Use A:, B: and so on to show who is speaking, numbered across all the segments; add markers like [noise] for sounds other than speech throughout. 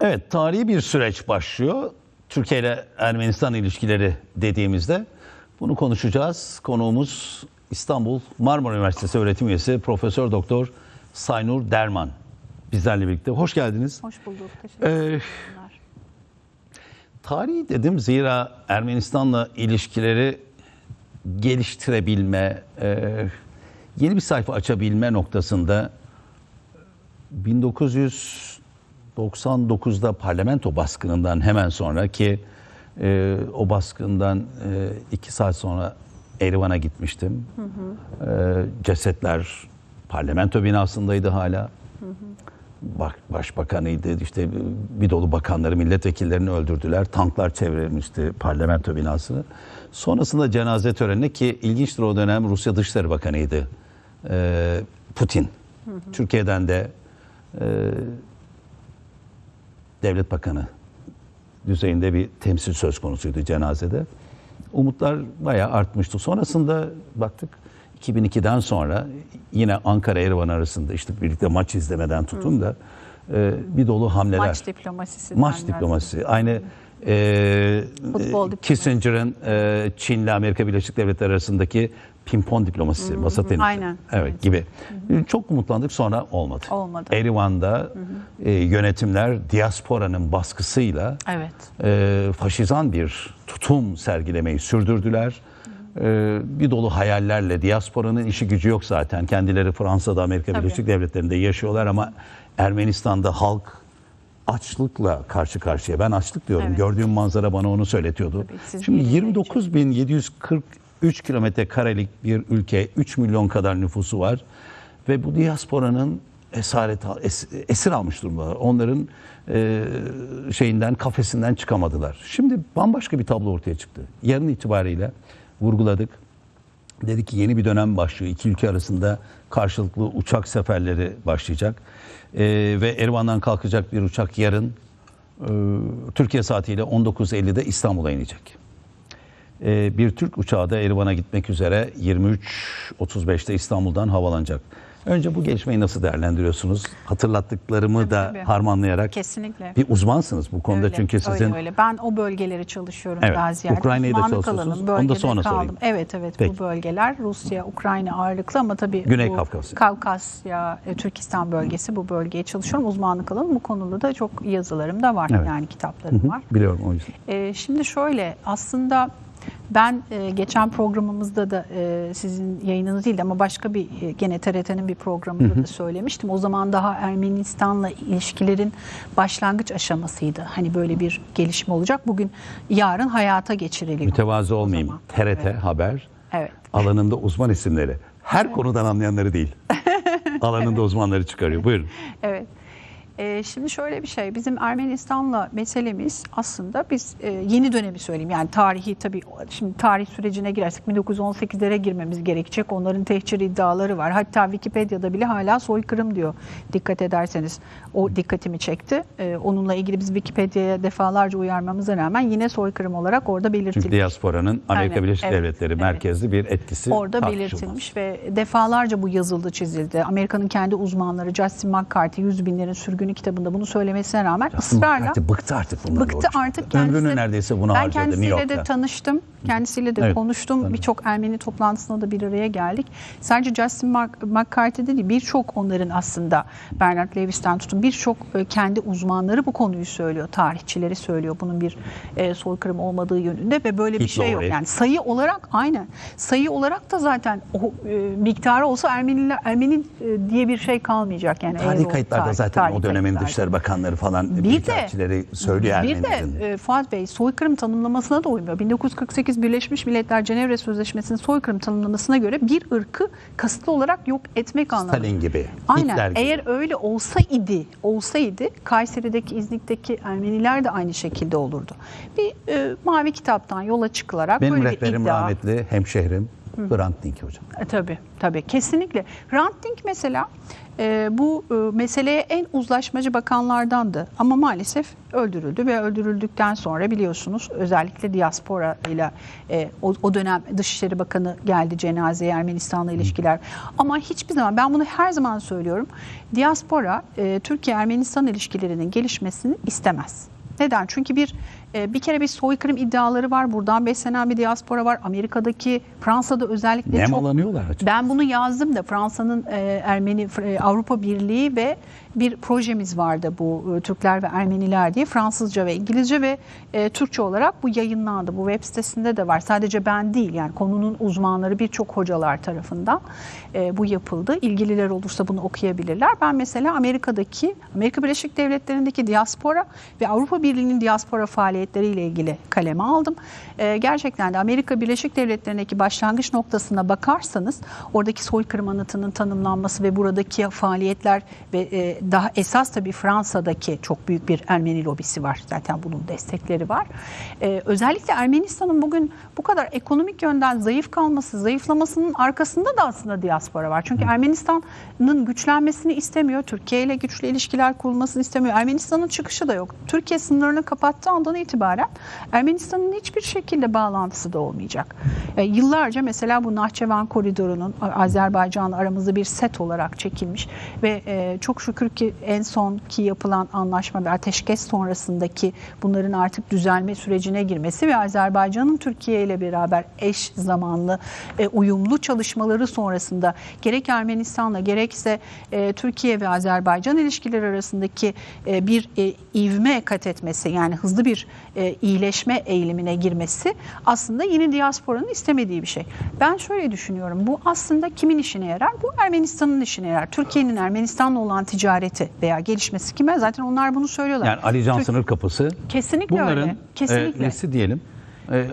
A: Evet, tarihi bir süreç başlıyor. Türkiye ile Ermenistan ilişkileri dediğimizde bunu konuşacağız. Konuğumuz İstanbul Marmara Üniversitesi öğretim üyesi Profesör Doktor Saynur Derman bizlerle birlikte. Hoş geldiniz.
B: Hoş bulduk. Teşekkür
A: Ee,
B: ederim.
A: Tarihi dedim zira Ermenistan'la ilişkileri geliştirebilme, e, yeni bir sayfa açabilme noktasında 1999'da parlamento baskınından hemen sonra ki e, o baskından e, iki saat sonra Erivan'a gitmiştim. E, cesetler parlamento binasındaydı hala. Bak, başbakanıydı işte bir dolu bakanları milletvekillerini öldürdüler. Tanklar çevrilmişti parlamento binasını. Sonrasında cenaze törenine ki ilginçtir o dönem Rusya Dışişleri Bakanıydı Ee, Putin. Türkiye'den de e, devlet bakanı düzeyinde bir temsil söz konusuydu cenazede umutlar bayağı artmıştı sonrasında baktık 2002'den sonra yine Ankara Erivan arasında işte birlikte maç izlemeden tutun da e, bir dolu hamleler.
B: Maç diplomasisi.
A: Maç diplomasisi. Aynı e, e. Kissinger'ın e, Çin'le Amerika Birleşik Devletleri arasındaki pimpon diplomasisi, hmm. Hı-hı. masa tenisi
B: Aynen.
A: evet gibi. Hı-hı. Çok umutlandık sonra olmadı.
B: Olmadı.
A: Erivan'da e, yönetimler diasporanın baskısıyla
B: evet.
A: e, faşizan bir tutum sergilemeyi sürdürdüler. Ee, bir dolu hayallerle diasporanın işi gücü yok zaten. Kendileri Fransa'da, Amerika
B: Tabii.
A: Birleşik Devletleri'nde yaşıyorlar ama Ermenistan'da halk açlıkla karşı karşıya. Ben açlık diyorum.
B: Evet.
A: Gördüğüm manzara bana onu söyletiyordu.
B: Tabii,
A: Şimdi
B: 29.740
A: 3 kilometre karelik bir ülke, 3 milyon kadar nüfusu var ve bu diasporanın esaret esir almış durumdalar. Onların e, şeyinden kafesinden çıkamadılar. Şimdi bambaşka bir tablo ortaya çıktı. Yarın itibariyle vurguladık. Dedi ki yeni bir dönem başlıyor. İki ülke arasında karşılıklı uçak seferleri başlayacak. E, ve Ervan'dan kalkacak bir uçak yarın e, Türkiye saatiyle 19.50'de İstanbul'a inecek. Ee, bir Türk uçağı da Erivan'a gitmek üzere 23.35'te İstanbul'dan havalanacak. Önce bu gelişmeyi nasıl değerlendiriyorsunuz? Hatırlattıklarımı da
B: tabii.
A: harmanlayarak.
B: Kesinlikle.
A: Bir uzmansınız bu konuda
B: Öyle,
A: çünkü sizin
B: öyle, öyle. Ben o bölgeleri çalışıyorum
A: Evet,
B: daha ziyade.
A: Ukrayna'yı da çalışıyorsunuz. Onu da sonra
B: kaldım.
A: sorayım.
B: Evet evet
A: Peki.
B: bu bölgeler Rusya, Ukrayna ağırlıklı ama tabii
A: Güney
B: bu
A: Kafkasya.
B: Kafkasya, e, Türkistan bölgesi bu bölgeye çalışıyorum. Uzmanlık alanım bu konuda da çok yazılarım da var.
A: Evet.
B: Yani kitaplarım var.
A: biliyorum o yüzden.
B: Ee, şimdi şöyle aslında ben e, geçen programımızda da e, sizin yayınınız değildi ama başka bir e, gene TRT'nin bir programında da söylemiştim. O zaman daha Ermenistan'la ilişkilerin başlangıç aşamasıydı. Hani böyle bir gelişme olacak. Bugün yarın hayata geçiriliyor.
A: Mütevazı olmayayım. TRT Haber
B: Evet.
A: alanında uzman isimleri. Her konudan anlayanları değil. [laughs] alanında uzmanları çıkarıyor. Buyurun.
B: Evet. Ee, şimdi şöyle bir şey, bizim Ermenistan'la meselemiz aslında biz e, yeni dönemi söyleyeyim. Yani tarihi tabii şimdi tarih sürecine girersek 1918'lere girmemiz gerekecek. Onların tehcir iddiaları var. Hatta Wikipedia'da bile hala soykırım diyor. Dikkat ederseniz o dikkatimi çekti. Ee, onunla ilgili biz Wikipedia'ya defalarca uyarmamıza rağmen yine soykırım olarak orada
A: Çünkü
B: belirtilmiş.
A: diasporanın Amerika
B: Aynen,
A: Birleşik
B: evet,
A: Devletleri
B: evet.
A: merkezli bir etkisi
B: Orada
A: tartışılmaz.
B: belirtilmiş ve defalarca bu yazıldı çizildi. Amerika'nın kendi uzmanları Justin McCarthy yüz binlerin sürgünü kitabında bunu söylemesine rağmen ısrarla
A: Artık bıktı artık bundan.
B: bıktı artık
A: Ömrünü
B: kendisi.
A: neredeyse buna
B: ben
A: harcadı New
B: kendisiyle de tanıştım. Kendisiyle de
A: Evet,
B: konuştum. Birçok Ermeni toplantısına da bir araya geldik. Sadece Justin McCarthy de değil birçok onların aslında Bernard Lewis'ten tutun birçok e, kendi uzmanları bu konuyu söylüyor. Tarihçileri söylüyor bunun bir e, soykırım olmadığı yönünde ve böyle bir
A: Hitler
B: şey yok. Yani sayı olarak aynen. Sayı olarak da zaten o e, miktarı olsa Ermeniler Ermeni diye bir şey kalmayacak yani. o
A: kayıtlarda
B: tarih-
A: zaten
B: tarih
A: o dönemin. Dışişleri Bakanları falan
B: Bir de-
A: söylüyor
B: Bir de
A: Ermenilerin.
B: e, Fuat Bey soykırım tanımlamasına da uymuyor. 1948 Birleşmiş Milletler Cenevre Sözleşmesi'nin soykırım tanımlamasına göre bir ırkı kasıtlı olarak yok etmek anlamında.
A: Stalin gibi,
B: Aynen.
A: Hitler gibi.
B: Eğer öyle olsaydı, olsaydı Kayseri'deki, İznik'teki Ermeniler de aynı şekilde olurdu. Bir e, mavi kitaptan yola çıkçıkılarak
A: Benim
B: böyle bir
A: rehberim
B: iddia.
A: rahmetli hemşehrim Hrant Dink hocam.
B: E, tabii, tabii. Kesinlikle. Hrant Dink mesela e, bu e, meseleye en uzlaşmacı bakanlardandı. Ama maalesef öldürüldü ve öldürüldükten sonra biliyorsunuz özellikle diaspora ile e, o, o dönem Dışişleri Bakanı geldi cenazeye Ermenistan'la ilişkiler. Ama hiçbir zaman ben bunu her zaman söylüyorum. Diaspora e, Türkiye-Ermenistan ilişkilerinin gelişmesini istemez. Neden? Çünkü bir e, bir kere bir soykırım iddiaları var. Buradan beslenen bir diaspora var. Amerika'daki, Fransa'da özellikle çok
A: Nemalanıyorlar açıkçası.
B: ben bunu yazdım da Fransa'nın e, Ermeni e, Avrupa Birliği ve bir projemiz vardı bu e, Türkler ve Ermeniler diye Fransızca ve İngilizce ve e, Türkçe olarak bu yayınlandı. Bu web sitesinde de var. Sadece ben değil yani konunun uzmanları birçok hocalar tarafından e, bu yapıldı. İlgililer olursa bunu okuyabilirler. Ben mesela Amerika'daki Amerika Birleşik Devletleri'ndeki diaspora ve Avrupa Birliği'nin diaspora faaliyetleriyle ilgili kaleme aldım. E, gerçekten de Amerika Birleşik Devletleri'ndeki başlangıç noktasına bakarsanız oradaki soykırım anıtının tanımlanması ve buradaki faaliyetler ve e, daha esas tabii Fransa'daki çok büyük bir Ermeni lobisi var. Zaten bunun destekleri var. E, özellikle Ermenistan'ın bugün bu kadar ekonomik yönden zayıf kalması, zayıflamasının arkasında da aslında diaspora var. Çünkü Ermenistan'ın güçlenmesini istemiyor. Türkiye ile güçlü ilişkiler kurulmasını istemiyor. Ermenistan'ın çıkışı da yok. Türkiye sınırını kapattığı andan itibaren Ermenistan'ın hiçbir şekilde bağlantısı da olmayacak. E, yıllarca mesela bu Nahçıvan koridorunun Azerbaycan'la aramızda bir set olarak çekilmiş ve e, çok şükür ki en son ki yapılan anlaşma ve ateşkes sonrasındaki bunların artık düzelme sürecine girmesi ve Azerbaycan'ın Türkiye ile beraber eş zamanlı e, uyumlu çalışmaları sonrasında gerek Ermenistan'la gerekse e, Türkiye ve Azerbaycan ilişkileri arasındaki e, bir e, ivme kat etmesi yani hızlı bir e, iyileşme eğilimine girmesi aslında yeni diasporanın istemediği bir şey. Ben şöyle düşünüyorum. Bu aslında kimin işine yarar? Bu Ermenistan'ın işine yarar. Türkiye'nin Ermenistan'la olan ticareti veya gelişmesi kime? Zaten onlar bunu söylüyorlar.
A: Yani Ali Can
B: Türk-
A: sınır kapısı.
B: Kesinlikle
A: Bunların
B: öyle. Kesinlikle.
A: e, nesi diyelim? E,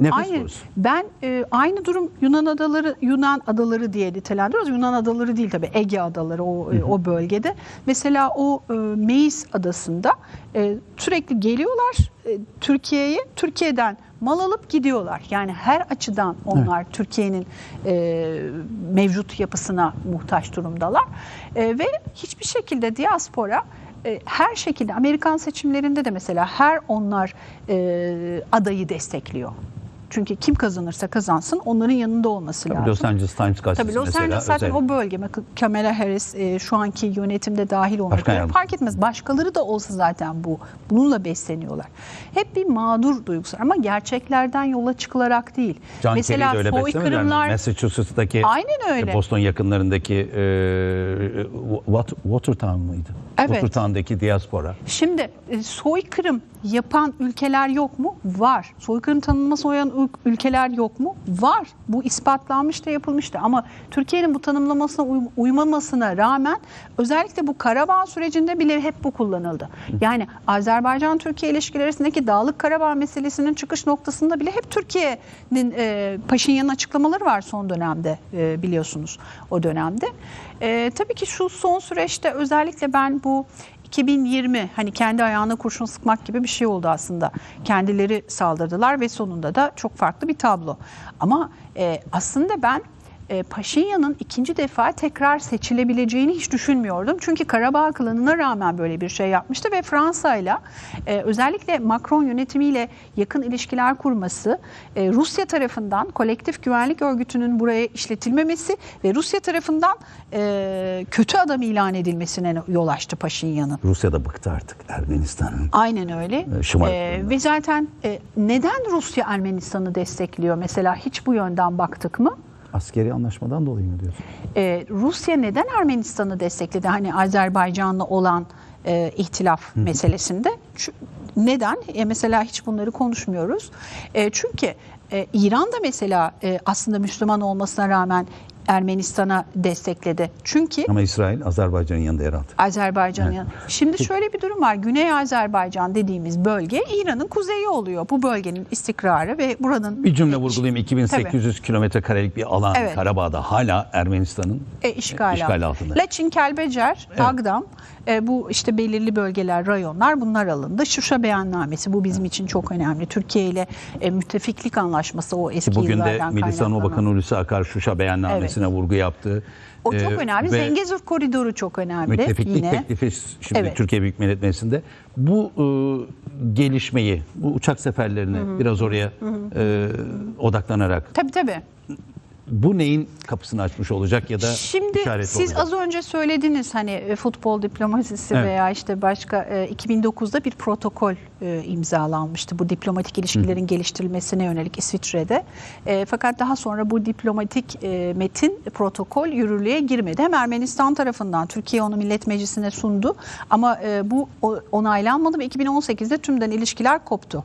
A: nefes
B: Aynı.
A: borusu.
B: Ben e, aynı durum Yunan adaları Yunan adaları diye nitelendiriyoruz. Yunan adaları değil tabii Ege adaları o e, o bölgede. Mesela o e, Meis adasında e, sürekli geliyorlar e, Türkiye'ye. Türkiye'den mal alıp gidiyorlar. Yani her açıdan onlar Türkiye'nin e, mevcut yapısına muhtaç durumdalar. E, ve hiçbir şekilde diaspora e, her şekilde Amerikan seçimlerinde de mesela her onlar e, adayı destekliyor. Çünkü kim kazanırsa kazansın onların yanında olması lazım.
A: Los Angeles Times gazetesi
B: Tabii Los
A: mesela.
B: Angeles zaten
A: özel-
B: o bölge. Kamala Harris e, şu anki yönetimde dahil olmak üzere fark etmez. Başkaları da olsa zaten bu. Bununla besleniyorlar. Hep bir mağdur duygusu ama gerçeklerden yola çıkılarak değil.
A: John
B: Mesela
A: de öyle
B: soykırımlar
A: Massachusetts'taki
B: Aynen öyle.
A: Boston yakınlarındaki e, Wat- Watertown mıydı?
B: Evet.
A: Watertown'daki diaspora.
B: Şimdi e, soykırım yapan ülkeler yok mu? Var. Soykırım tanınması oyan ül- ülkeler yok mu? Var. Bu ispatlanmış da yapılmış da ama Türkiye'nin bu tanımlamasına uy- uymamasına rağmen özellikle bu Karabağ sürecinde bile hep bu kullanıldı. Yani Azerbaycan-Türkiye ilişkileri arasındaki Dağlık Karabağ meselesinin çıkış noktasında bile hep Türkiye'nin e, Paşinyan'ın açıklamaları var son dönemde e, biliyorsunuz o dönemde. E, tabii ki şu son süreçte özellikle ben bu 2020 hani kendi ayağına kurşun sıkmak gibi bir şey oldu aslında. Kendileri saldırdılar ve sonunda da çok farklı bir tablo. Ama e, aslında ben e, Paşinyan'ın ikinci defa tekrar seçilebileceğini hiç düşünmüyordum. Çünkü Karabağ klanına rağmen böyle bir şey yapmıştı ve Fransa'yla e, özellikle Macron yönetimiyle yakın ilişkiler kurması, e, Rusya tarafından kolektif güvenlik örgütünün buraya işletilmemesi ve Rusya tarafından e, kötü adam ilan edilmesine yol açtı Paşinyan'ın.
A: Rusya da bıktı artık Ermenistan'ın.
B: Aynen öyle.
A: Ee,
B: ve zaten e, neden Rusya Ermenistan'ı destekliyor? Mesela hiç bu yönden baktık mı?
A: Askeri anlaşmadan dolayı mı diyorsun?
B: Ee, Rusya neden Ermenistan'ı destekledi? Hani Azerbaycan'la olan e, ihtilaf meselesinde. Çü- neden? E, mesela hiç bunları konuşmuyoruz. E, çünkü e, İran da mesela e, aslında Müslüman olmasına rağmen Ermenistan'a destekledi. Çünkü
A: Ama İsrail Azerbaycan'ın yanında yer aldı.
B: Azerbaycan'ın yanı- Şimdi şöyle bir durum var. Güney Azerbaycan dediğimiz bölge İran'ın kuzeyi oluyor. Bu bölgenin istikrarı ve buranın
A: Bir cümle vurgulayayım. 2800 kilometre karelik bir alan
B: Evet.
A: Karabağ'da hala Ermenistan'ın
B: e, işgal,
A: işgal altında.
B: Laçin, Kelbecer, Agdam e, bu işte belirli bölgeler, rayonlar bunlar alındı. Şuşa beyannamesi bu bizim için çok önemli. Türkiye ile e, müttefiklik anlaşması o eski
A: Ki bugün de
B: yıllardan
A: Milli Savunma. Bakanı Hulusi Akar Şuşa beyannamesine vurgu yaptı.
B: O çok
A: Ee,
B: önemli. Zengezur koridoru çok önemli
A: Müttefiklik
B: yine.
A: teklifi şimdi
B: Evet.
A: Türkiye Büyük Millet Meclisi'nde. Bu e, gelişmeyi, bu uçak seferlerini biraz oraya e, odaklanarak
B: Tabii tabii.
A: bu neyin kapısını açmış olacak ya da
B: Şimdi siz
A: olacak?
B: az önce söylediniz hani e, futbol diplomasisi
A: Evet.
B: veya işte başka e, 2009'da bir protokol e, imzalanmıştı bu diplomatik ilişkilerin geliştirilmesine yönelik İsviçre'de. E, fakat daha sonra bu diplomatik e, metin protokol yürürlüğe girmedi. Hem Ermenistan tarafından Türkiye onu Millet Meclisi'ne sundu ama e, bu onaylanmadı ve 2018'de tümden ilişkiler koptu.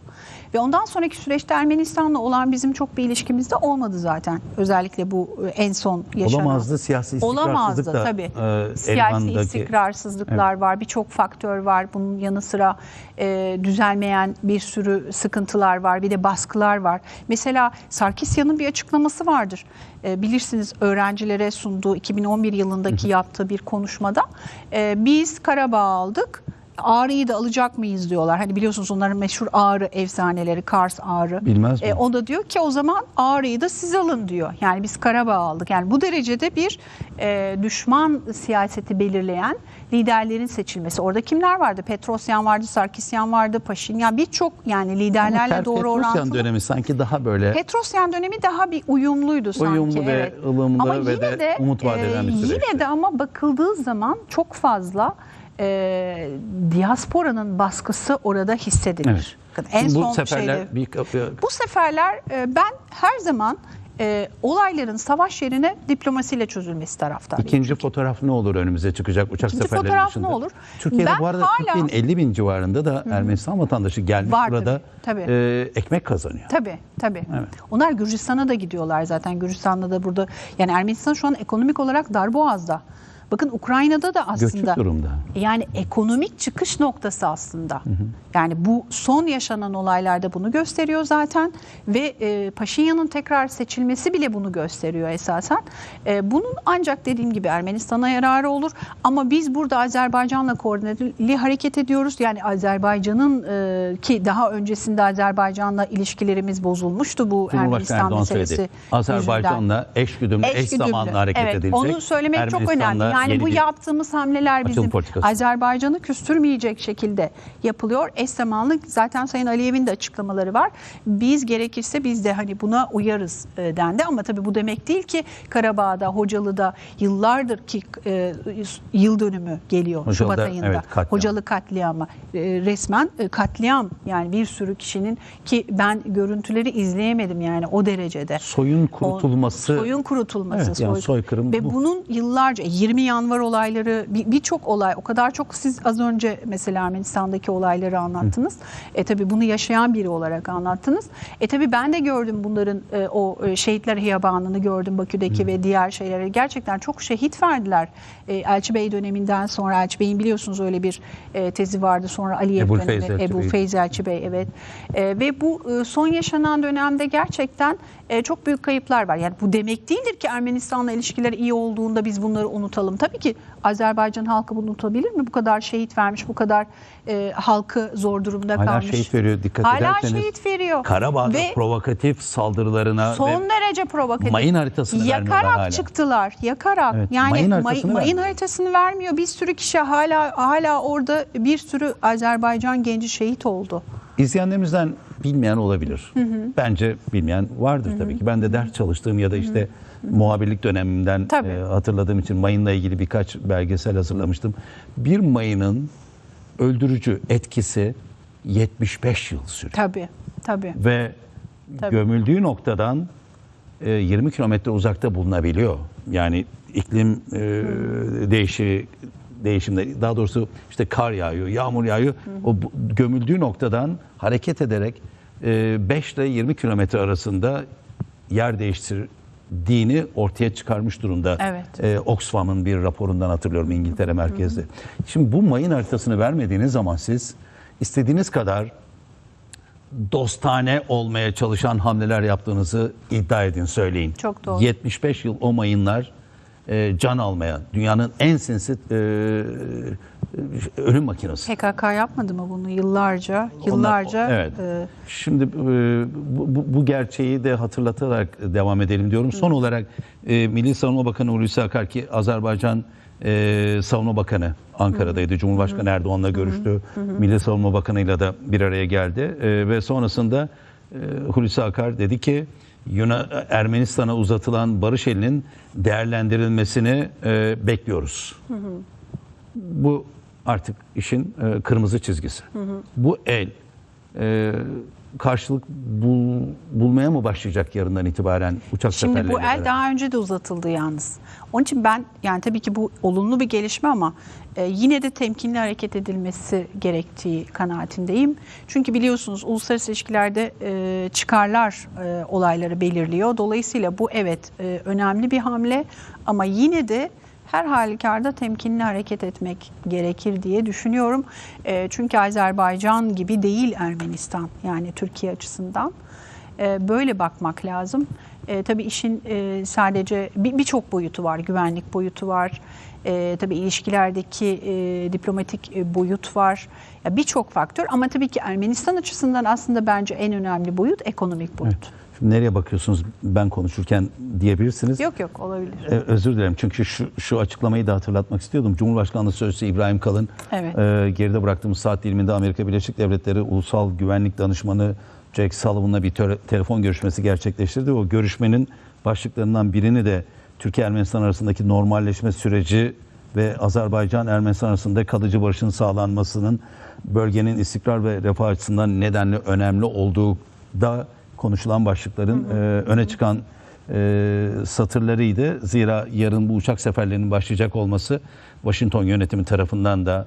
B: Ve ondan sonraki süreçte Ermenistan'la olan bizim çok bir ilişkimiz de olmadı zaten. Özellikle bu e, en son yaşanan.
A: Olamazdı siyasi istikrarsızlık
B: Olamazdı
A: da
B: tabii.
A: e,
B: Siyasi istikrarsızlıklar var, birçok faktör var. Bunun yanı sıra e, düzelmeyen bir sürü sıkıntılar var, bir de baskılar var. Mesela Sarkisyan'ın bir açıklaması vardır. E, bilirsiniz öğrencilere sunduğu 2011 yılındaki yaptığı bir konuşmada e, biz Karabağ aldık. Ağrı'yı da alacak mıyız diyorlar. Hani biliyorsunuz onların meşhur Ağrı efsaneleri, Kars Ağrı.
A: Bilmez mi?
B: E, o da diyor ki o zaman Ağrı'yı da siz alın diyor. Yani biz Karabağ aldık. Yani bu derecede bir e, düşman siyaseti belirleyen liderlerin seçilmesi. Orada kimler vardı? Petrosyan vardı, Sarkisyan vardı, Paşinyan birçok yani liderlerle
A: Ama
B: doğru
A: Petrosyan
B: orantılı.
A: dönemi sanki daha böyle
B: Petrosyan dönemi daha bir uyumluydu sanki.
A: Uyumlu ve
B: evet.
A: ılımlı
B: ama
A: ve de
B: de,
A: umut vaat eden bir
B: e,
A: süreçti.
B: Yine de ama bakıldığı zaman çok fazla e, diasporanın baskısı orada hissedilir.
A: Evet.
B: Bakın en
A: Şimdi bu
B: son
A: seferler
B: şeyde-
A: bir
B: bu seferler e, ben her zaman e, olayların savaş yerine diplomasiyle çözülmesi taraftarıyım.
A: İkinci fotoğraf ne olur önümüze çıkacak uçak
B: İkinci
A: seferleri
B: fotoğraf
A: dışında?
B: ne olur?
A: Türkiye'de
B: Ben
A: bu arada
B: hala-
A: Türkiye'nin 50 bin civarında da Ermenistan vatandaşı gelmiş
B: Var
A: burada
B: tabii, tabii.
A: e, ekmek kazanıyor.
B: Tabii tabii.
A: Evet.
B: Onlar Gürcistan'a da gidiyorlar zaten. Gürcistan'da da burada yani Ermenistan şu an ekonomik olarak darboğazda. Bakın Ukrayna'da da aslında
A: Göçük durumda.
B: yani ekonomik çıkış noktası aslında. Yani bu son yaşanan olaylarda bunu gösteriyor zaten ve e, Paşinyan'ın tekrar seçilmesi bile bunu gösteriyor esasen. E, bunun ancak dediğim gibi Ermenistan'a yararı olur ama biz burada Azerbaycan'la koordineli hareket ediyoruz. Yani Azerbaycan'ın e, ki daha öncesinde Azerbaycan'la ilişkilerimiz bozulmuştu bu Ermenistan
A: Erdoğan
B: meselesi.
A: söyledi. Azerbaycan'la eş güdümlü, eş, zamanlı hareket
B: evet,
A: edilecek.
B: Onu söylemek çok önemli.
A: Ermenistan'la
B: Yani
A: yeni
B: bu
A: bir-
B: yaptığımız hamleler bizim
A: politikası.
B: Azerbaycan'ı küstürmeyecek şekilde yapılıyor. Eş zamanlı zaten Sayın Aliyev'in de açıklamaları var. Biz gerekirse biz de hani buna uyarız e, dendi ama tabii bu demek değil ki Karabağ'da, Hocalı'da yıllardır ki e, yıl dönümü geliyor
A: Hocalı'da,
B: Şubat ayında.
A: evet, katliam.
B: Hocalı katliamı e, resmen e, katliam yani bir sürü kişinin ki ben görüntüleri izleyemedim yani o derecede.
A: Soyun
B: O-
A: kurutulması.
B: soyun kurutulması.
A: Evet, yani soykırım
B: Ve
A: bu.
B: bunun yıllarca 20 yanvar olayları bir- birçok olay o kadar çok siz az önce mesela Ermenistan'daki olayları anlattınız. E tabi bunu yaşayan biri olarak anlattınız. E tabi ben de gördüm bunların e, o e, şehitler hiyabanını gördüm Bakü'deki ve diğer şeyleri. Gerçekten çok şehit verdiler. E, Elçi Bey döneminden sonra Elçi Bey'in biliyorsunuz öyle bir e, tezi vardı. Sonra Aliyev
A: Ebu
B: dönemi.
A: Feyz
B: Ebu
A: Bey.
B: Feyz Elçi Bey evet. E, ve bu e, son yaşanan dönemde gerçekten e, çok büyük kayıplar var. Yani bu demek değildir ki Ermenistan'la ilişkiler iyi olduğunda biz bunları unutalım. Tabii ki Azerbaycan halkı bunu unutabilir mi? Bu kadar şehit vermiş, bu kadar e, halkı zor durumda
A: Hala
B: kalmış.
A: şehit veriyor dikkat
B: Hala
A: ederseniz.
B: şehit veriyor.
A: Karabağ'da
B: Ve
A: provokatif saldırılarına
B: son
A: ve
B: derece provokatif.
A: mayın haritasını
B: Yakarak
A: hala.
B: çıktılar. Yakarak.
A: Evet,
B: yani
A: mayın
B: may-
A: haritasını
B: mayın
A: vermiyor.
B: haritasını vermiyor. Bir sürü kişi hala hala orada bir sürü Azerbaycan genci şehit oldu.
A: İzleyenlerimizden bilmeyen olabilir. Bence bilmeyen vardır tabii ki. Ben de ders çalıştığım ya da işte muhabirlik dönemimden
B: Tabii.
A: e, hatırladığım için mayınla ilgili birkaç belgesel hazırlamıştım. Bir mayının öldürücü etkisi 75 yıl sürüyor.
B: Tabii. Tabii.
A: Ve
B: Tabii.
A: gömüldüğü noktadan e, 20 kilometre uzakta bulunabiliyor. Yani iklim e, değişi değişimleri daha doğrusu işte kar yağıyor, yağmur yağıyor. O bu- gömüldüğü noktadan hareket ederek e, 5 ile 20 kilometre arasında yer değiştir dini ortaya çıkarmış durumda.
B: Evet.
A: Ee, Oxfam'ın bir raporundan hatırlıyorum İngiltere merkezli. Şimdi bu mayın haritasını vermediğiniz zaman siz istediğiniz kadar dostane olmaya çalışan hamleler yaptığınızı iddia edin söyleyin.
B: Çok doğru.
A: 75 yıl o mayınlar e, can almaya dünyanın en sinsi e, ölüm makinesi.
B: PKK yapmadı mı bunu yıllarca? Yıllarca.
A: Onlar- evet.
B: e,
A: Şimdi e, bu, bu, bu gerçeği de hatırlatarak devam edelim diyorum. Son olarak e, Milli Savunma Bakanı Hulusi Akar ki Azerbaycan e, Savunma Bakanı Ankara'daydı. Cumhurbaşkanı Erdoğan'la görüştü. Milli Savunma Bakanı'yla da bir araya geldi. E, ve sonrasında e, Hulusi Akar dedi ki Yunan, Ermenistan'a uzatılan barış elinin değerlendirilmesini e, bekliyoruz. Bu artık işin e, kırmızı çizgisi. Bu el e, karşılık bul, bulmaya mı başlayacak yarından itibaren uçak
B: Şimdi bu
A: seferleriyle
B: el
A: beraber?
B: daha önce de uzatıldı yalnız. Onun için ben yani tabii ki bu olumlu bir gelişme ama e, yine de temkinli hareket edilmesi gerektiği kanaatindeyim. Çünkü biliyorsunuz uluslararası ilişkilerde e, çıkarlar e, olayları belirliyor. Dolayısıyla bu evet e, önemli bir hamle ama yine de her halükarda temkinli hareket etmek gerekir diye düşünüyorum. E, çünkü Azerbaycan gibi değil Ermenistan yani Türkiye açısından. E, böyle bakmak lazım. E, tabii işin e, sadece bir- birçok boyutu var. Güvenlik boyutu var. E, tabii ilişkilerdeki e, diplomatik e, boyut var. Birçok faktör ama tabii ki Ermenistan açısından aslında bence en önemli boyut ekonomik boyut.
A: Şimdi nereye bakıyorsunuz ben konuşurken diyebilirsiniz.
B: Yok yok olabilir.
A: E, özür dilerim çünkü şu, şu açıklamayı da hatırlatmak istiyordum. Cumhurbaşkanlığı Sözcüsü İbrahim Kalın
B: Evet.
A: e, geride bıraktığımız saat diliminde Amerika Birleşik Devletleri Ulusal Güvenlik Danışmanı Jake Sullivan'la bir telefon görüşmesi gerçekleştirdi. O görüşmenin başlıklarından birini de Türkiye-Ermenistan arasındaki normalleşme süreci ve Azerbaycan-Ermenistan arasında kalıcı barışın sağlanmasının bölgenin istikrar ve refah açısından nedenli önemli olduğu da konuşulan başlıkların e, öne çıkan e, satırlarıydı. Zira yarın bu uçak seferlerinin başlayacak olması Washington yönetimi tarafından da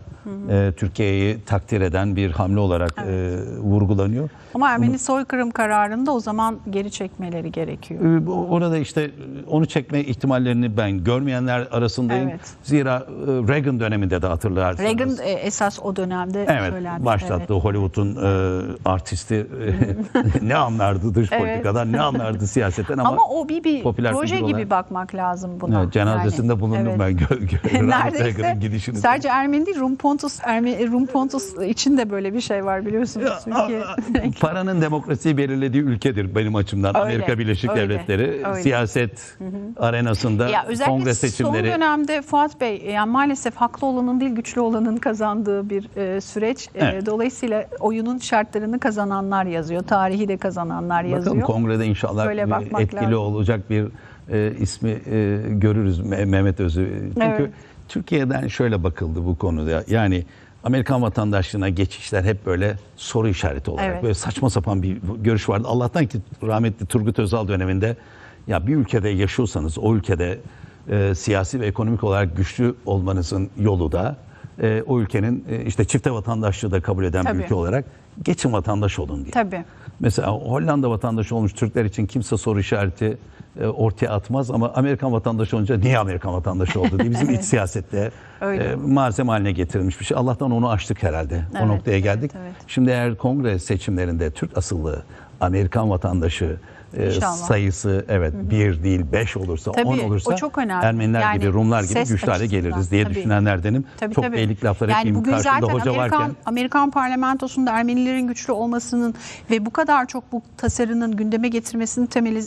A: e, Türkiye'yi takdir eden bir hamle olarak e, vurgulanıyor.
B: Ama Ermeni soykırım kararında o zaman geri çekmeleri gerekiyor.
A: E, Orada işte e, onu çekme ihtimallerini ben görmeyenler arasındayım.
B: Evet.
A: Zira e, Reagan döneminde de hatırlarsınız.
B: Reagan e, esas o dönemde
A: Evet,
B: söylenmiş.
A: başlattı
B: Evet.
A: Hollywood'un e, artisti [laughs] e, [laughs] ne anlardı dış
B: Evet.
A: politikadan, ne anlardı siyasetten ama,
B: Ama, o bir, bir proje gibi
A: olarak-
B: bakmak lazım buna.
A: Evet, cenazesinde
B: Yani,
A: bulundum
B: evet.
A: ben gö- gö- [laughs] Ronald Reagan'ın gidişini.
B: sadece Ermeni değil Rum Pontus, Ermeni, Rum Pontus için de böyle bir şey var biliyorsunuz. Türkiye. [laughs]
A: Paranın demokrasiyi belirlediği ülkedir benim açımdan.
B: Öyle,
A: Amerika Birleşik
B: öyle,
A: Devletleri
B: öyle.
A: siyaset arenasında
B: Ya
A: kongre seçimleri
B: son dönemde Fuat Bey yani maalesef haklı olanın değil güçlü olanın kazandığı bir e, süreç. E,
A: Evet.
B: dolayısıyla oyunun şartlarını kazananlar yazıyor. Tarihi de kazananlar
A: bakalım
B: yazıyor.
A: kongrede inşallah etkili
B: lazım.
A: olacak bir e, ismi e, görürüz Me- Mehmet Özü. Çünkü
B: Evet.
A: Türkiye'den şöyle bakıldı bu konuda. Yani Amerikan vatandaşlığına geçişler hep böyle soru işareti olarak
B: Evet.
A: böyle saçma sapan bir görüş vardı. Allah'tan ki rahmetli Turgut Özal döneminde ya bir ülkede yaşıyorsanız o ülkede e, siyasi ve ekonomik olarak güçlü olmanızın yolu da e, o ülkenin e, işte çifte vatandaşlığı da kabul eden
B: Tabii.
A: bir ülke olarak geçin vatandaş olun diye.
B: Tabii.
A: Mesela Hollanda vatandaşı olmuş Türkler için kimse soru işareti e, ortaya atmaz ama Amerikan vatandaşı olunca niye Amerikan vatandaşı oldu diye bizim [laughs] iç siyasette e, malzeme haline getirilmiş bir şey. Allah'tan onu açtık herhalde.
B: Evet,
A: o noktaya
B: evet,
A: geldik.
B: evet.
A: Şimdi eğer kongre seçimlerinde Türk asıllı Amerikan vatandaşı e, sayısı evet bir değil beş olursa
B: Tabii,
A: on
B: o
A: olursa
B: çok önemli.
A: Ermeniler
B: Yani
A: gibi Rumlar gibi güçlü hale geliriz diye
B: tabii.
A: düşünenlerdenim.
B: Tabii,
A: Çok
B: tabii.
A: beylik laflar
B: yani
A: etmeyeyim
B: bugün zaten
A: hoca
B: Amerikan,
A: varken.
B: Amerikan parlamentosunda Ermenilerin güçlü olmasının ve bu kadar çok bu tasarının gündeme getirmesinin temeli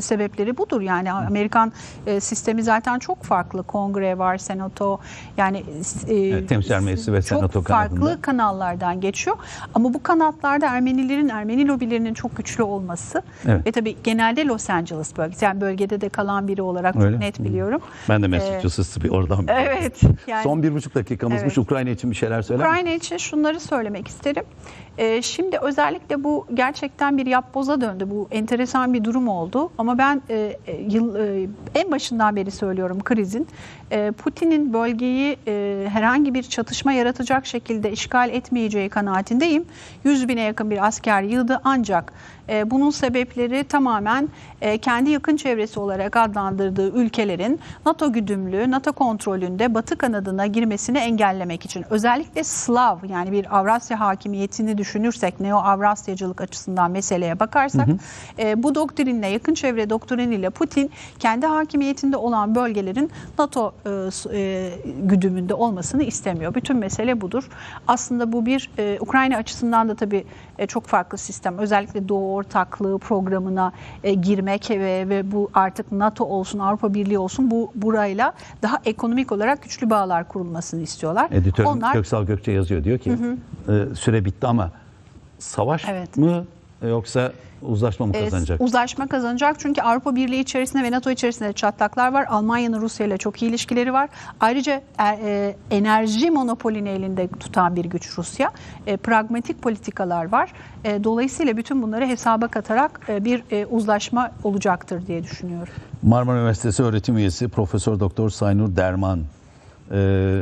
B: sebepleri budur. Yani Amerikan e, sistemi zaten çok farklı. Kongre var, senato yani e,
A: Evet, Temsilciler Meclisi ve
B: çok
A: Senato
B: farklı
A: kanadında.
B: kanallardan geçiyor. Ama bu kanatlarda Ermenilerin, Ermeni lobilerinin çok güçlü olması
A: Evet.
B: ve tabii genelde Los Angeles bölgesi. Yani bölgede de kalan biri olarak
A: Öyle.
B: çok net biliyorum.
A: Ben de
B: Ee,
A: Massachusetts'ı bir oradan biliyorum.
B: Evet. Yani,
A: Son bir buçuk dakikamızmış.
B: Evet.
A: Ukrayna için bir şeyler söyler?
B: Ukrayna için şunları söylemek isterim. Ee, şimdi özellikle bu gerçekten bir yapboza döndü. Bu enteresan bir durum oldu. Ama ben e, e, yıl e, en başından beri söylüyorum krizin. E, Putin'in bölgeyi e, herhangi bir çatışma yaratacak şekilde işgal etmeyeceği kanaatindeyim. 100 bine yakın bir asker yığdı ancak e, bunun sebepleri tamamen e, kendi yakın çevresi olarak adlandırdığı ülkelerin NATO güdümlü, NATO kontrolünde Batı kanadına girmesini engellemek için. Özellikle Slav yani bir Avrasya hakimiyetini düşünürsek, Neo-Avrasyacılık açısından meseleye bakarsak e, bu doktrinle, yakın çevre doktriniyle Putin kendi hakimiyetinde olan bölgelerin NATO e, e, güdümünde olmasını istemiyor. Bütün mesele budur. Aslında bu bir e, Ukrayna açısından da tabii e, çok farklı sistem. Özellikle Doğu Ortaklığı programına e, girmek ve, ve bu artık NATO olsun, Avrupa Birliği olsun bu burayla daha ekonomik olarak güçlü bağlar kurulmasını istiyorlar.
A: Editör
B: Onlar
A: Köksal Gökçe yazıyor diyor ki e, süre bitti ama savaş
B: Evet.
A: mı yoksa uzlaşma mı
B: e,
A: kazanacak?
B: uzlaşma kazanacak çünkü Avrupa Birliği içerisinde ve NATO içerisinde de çatlaklar var. Almanya'nın Rusya ile çok iyi ilişkileri var. Ayrıca e, e, enerji monopolini elinde tutan bir güç Rusya. E, pragmatik politikalar var. E, dolayısıyla bütün bunları hesaba katarak e, bir e, uzlaşma olacaktır diye düşünüyorum.
A: Marmara Üniversitesi öğretim üyesi Profesör Doktor Saynur Derman. E,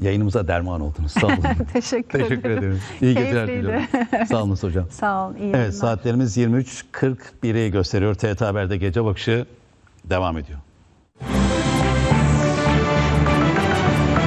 A: yayınımıza derman oldunuz. Sağ olun. [laughs]
B: Teşekkür,
A: Teşekkür
B: ederim.
A: ederim. İyi geceler diliyorum. Sağ olun hocam. [laughs]
B: Sağ olun. iyi
A: Evet saatlerimiz 23.41'i gösteriyor. TRT Haber'de gece bakışı devam ediyor.